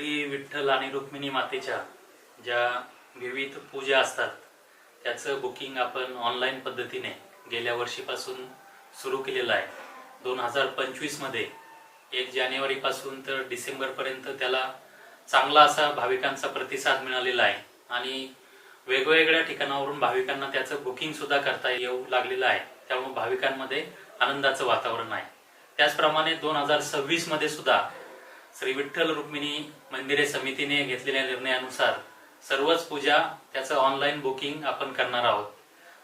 श्री विठ्ठल आणि रुक्मिणी मातेच्या ज्या विविध पूजा असतात त्याचं बुकिंग आपण ऑनलाईन पद्धतीने गेल्या वर्षीपासून सुरू केलेलं आहे. दोन हजार पंचवीसमध्ये एक जानेवारीपासून तर डिसेंबरपर्यंत त्याला चांगला असा भाविकांचा प्रतिसाद मिळालेला आहे आणि वेगवेगळ्या ठिकाणावरून भाविकांना त्याचं बुकिंग सुद्धा करता येऊ लागलेलं आहे. त्यामुळे भाविकांमध्ये आनंदाचं वातावरण आहे. त्याचप्रमाणे दोन हजार सव्वीसमध्ये सुद्धा श्री विठ्ठल रुक्मिणी मंदिरे समितीने घेतलेल्या निर्णयानुसार सर्वच पूजा त्याचं ऑनलाईन बुकिंग आपण करणार आहोत.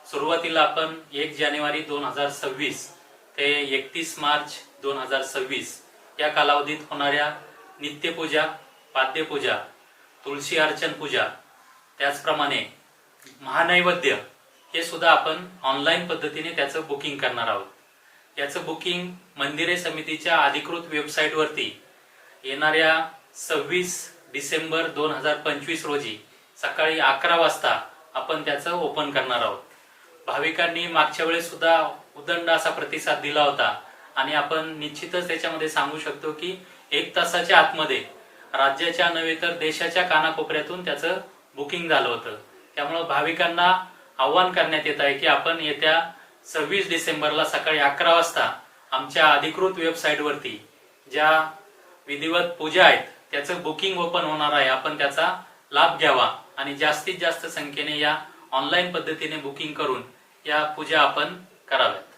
सुरुवातीला आपण एक जानेवारी दोन हजार सव्वीस ते एकतीस मार्च दोन हजार सव्वीस या कालावधीत होणाऱ्या नित्यपूजा पाद्यपूजा तुळशी अर्चन पूजा त्याचप्रमाणे महानैवेद्य हे सुद्धा आपण ऑनलाईन पद्धतीने त्याचं बुकिंग करणार आहोत. याचं बुकिंग मंदिरे समितीच्या अधिकृत वेबसाईटवरती येणाऱ्या सव्वीस डिसेंबर दोन हजार पंचवीस रोजी सकाळी अकरा वाजता आपण त्याचं ओपन करणार आहोत. भाविकांनी मागच्या वेळेस सुद्धा उदंड असा प्रतिसाद दिला होता आणि आपण निश्चितच त्याच्यामध्ये सांगू शकतो की एक तासाच्या आतमध्ये राज्याच्या नव्हे तर देशाच्या कानाकोपऱ्यातून त्याचं बुकिंग झालं होतं. त्यामुळं भाविकांना आव्हान करण्यात येत आहे की आपण येत्या सव्वीस डिसेंबरला सकाळी अकरा वाजता आमच्या अधिकृत वेबसाईटवरती ज्या विधिवत पूजा आहेत. त्याचं बुकिंग ओपन होणार आहे. आपण त्याचा लाभ घ्यावा. आणि जास्तीत जास्त संख्येने या ऑनलाईन पद्धतीने बुकिंग करून या पूजा आपण कराव्यात.